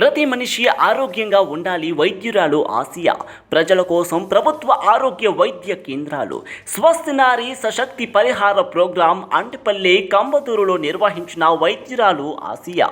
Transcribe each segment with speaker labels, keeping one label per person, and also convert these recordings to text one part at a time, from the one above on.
Speaker 1: ప్రతి మనిషి ఆరోగ్యంగా ఉండాలి వైద్యురాలు ఆసియా. ప్రజల కోసం ప్రభుత్వ ఆరోగ్య వైద్య కేంద్రాలు. స్వస్థ నారి సశక్తి పరిహార ప్రోగ్రాం అంటిపల్లి కంబదూరులో నిర్వహించిన వైద్యురాలు ఆసియా.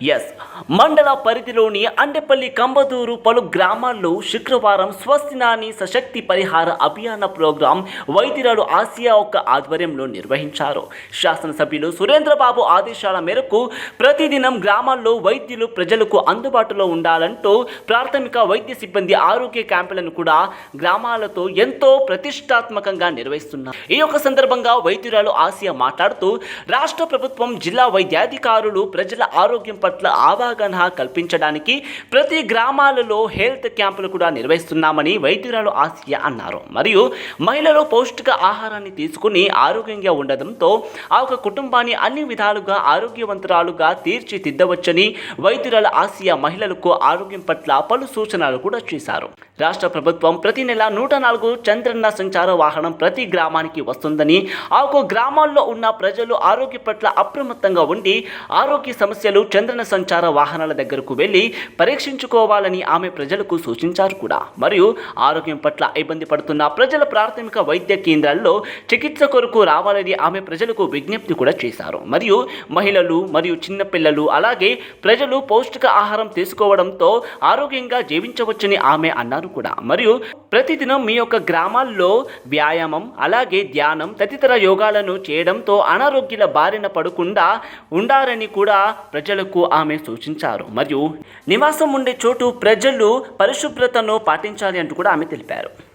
Speaker 1: ఎస్ మండల పరిధిలోని అండెపల్లి కంబదూరు పలు గ్రామాల్లో శుక్రవారం స్వస్తినాని సశక్తి పరిహార అభియాన ప్రోగ్రాం వైద్యురాలు ఆసియా ఒక్క ఆధ్వర్యంలో నిర్వహించారు. శాసనసభ్యులు సురేంద్రబాబు ఆదేశాల మేరకు ప్రతిదినం గ్రామాల్లో వైద్యులు ప్రజలకు అందుబాటులో ఉండాలంటూ ప్రాథమిక వైద్య సిబ్బంది ఆరోగ్య క్యాంపులను కూడా గ్రామాలతో ఎంతో ప్రతిష్టాత్మకంగా నిర్వహిస్తున్నారు. ఈ యొక్క సందర్భంగా వైద్యురాలు ఆసియా మాట్లాడుతూ రాష్ట్ర ప్రభుత్వం జిల్లా వైద్యాధికారులు ప్రజల ఆరోగ్యం పట్ల అవగాహన కల్పించడానికి ప్రతి గ్రామాలలో హెల్త్ క్యాంపులు కూడా నిర్వహిస్తున్నామని వైద్యురాలు ఆసియా అన్నారు. మరియు మహిళలు పౌష్టిక ఆహారాన్ని తీసుకుని ఆరోగ్యంగా ఉండడంతో ఆ ఒక కుటుంబాన్ని అన్ని విధాలుగా ఆరోగ్యవంతురాలుగా తీర్చిదిద్దవచ్చని వైద్యురాల ఆసియా మహిళలకు ఆరోగ్యం పట్ల పలు సూచనలు కూడా చేశారు. రాష్ట్ర ప్రభుత్వం ప్రతి నెల నూట నాలుగు చంద్రన్న సంచార వాహనం ప్రతి గ్రామానికి వస్తుందని ఆ గ్రామాల్లో ఉన్న ప్రజలు ఆరోగ్య పట్ల అప్రమత్తంగా ఉండి ఆరోగ్య సమస్యలు చంద్రన సంచార వాహనాల దగ్గరకు వెళ్ళి పరీక్షించుకోవాలని ఆమె ప్రజలకు సూచించారు కూడా. మరియు ఆరోగ్యం పట్ల ఇబ్బంది పడుతున్న ప్రజల ప్రాథమిక వైద్య కేంద్రాల్లో చికిత్స కొరకు రావాలని ఆమె ప్రజలకు విజ్ఞప్తి కూడా చేశారు. మరియు మహిళలు మరియు చిన్నపిల్లలు అలాగే ప్రజలు పౌష్టిక ఆహారం తీసుకోవడంతో ఆరోగ్యంగా జీవించవచ్చని ఆమె అన్నారు. కూడా. మరియు ప్రతిదినం మీ యొక్క గ్రామాల్లో వ్యాయామం అలాగే ధ్యానం తదితర యోగాలను చేయడంతో అనారోగ్యాల బారిన పడకుండా ఉండాలని కూడా ప్రజలకు ఆమె సూచించారు. మరియు నివాసం ఉండే చోటు ప్రజలు పరిశుభ్రతను పాటించాలి అంటూ కూడా ఆమె తెలిపారు.